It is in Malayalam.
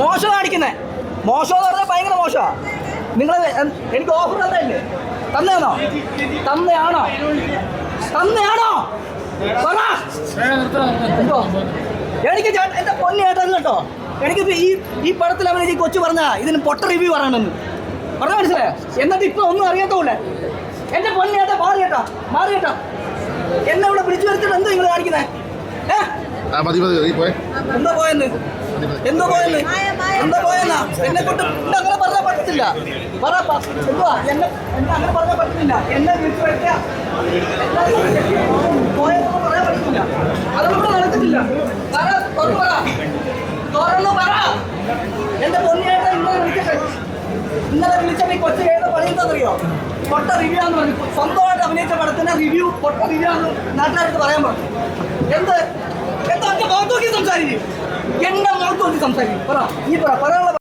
മോശം കാണിക്കുന്നേ. മോശം എന്ന് പറഞ്ഞാൽ ഭയങ്കര മോശമാ. നിങ്ങൾ എനിക്ക് ഓഫർ തന്നല്ലേ? തന്നെയാണോ? തന്നെയാണോ? തന്നെയാണോ? എനിക്ക് എന്റെ പൊന്നി ചേട്ടൻ കേട്ടോ. എനിക്ക് ഈ ഈ പടത്തിൽ അവൻ ഈ കൊച്ചു പറഞ്ഞ ഇതിന് പൊട്ട റിവ്യൂ പറയണമെന്ന് പറഞ്ഞ മനസ്സിലായോ? എന്നിട്ട് ഇപ്പൊ ഒന്നും അറിയാത്തൂല്ലേ എന്റെ പൊന്നി ചേട്ടാ മാറി കേട്ടാ മാറി കേട്ടാ എന്നെ ഇവിടെ വിളിച്ചു വരുത്തിട്ട് എന്താ നിങ്ങൾ കാണിക്കുന്നേ? ഏ? എന്തോ പോയെന്ന്? എന്തോ പോയെന്ന്? എന്തോ പോയെന്നാ? എന്നെ കൊണ്ട് അങ്ങനെ പറഞ്ഞാൽ പറ്റത്തില്ല. പറ എന്തുവാ? എന്നെ എന്നെ അങ്ങനെ പറഞ്ഞാൽ പറ്റത്തില്ല. എന്നെ വിളിച്ചു വരുത്തിയ പോയെന്ന് പറയാൻ പറ്റത്തില്ല. അതൊന്നും നടക്കത്തില്ല. പറ തുറന്നു പറ. തുറന്നു എന്റെ പൊന്നിയായിട്ട് ഇന്നലെ വിളിക്കട്ടെ ഇന്നലെ വിളിച്ചപ്പോൾ ഈ കൊച്ചു ഏത് പണിയെന്തറിയോ പൊട്ട റിവ്യൂ എന്ന് പറഞ്ഞു. സ്വന്തമായിട്ട് അഭിനയിച്ച പടത്തിന്റെ റിവ്യൂ പൊട്ട റിവ്യൂ എന്ന് നാട്ടുകാർക്ക് പറയാൻ പറഞ്ഞു. എന്ത്? എന്താ? മുഖത്ത് നോക്കി സംസാരിക്കും. എന്റെ നോക്കി സംസാരിക്കും. പറ നീ പറ പറയാനുള്ള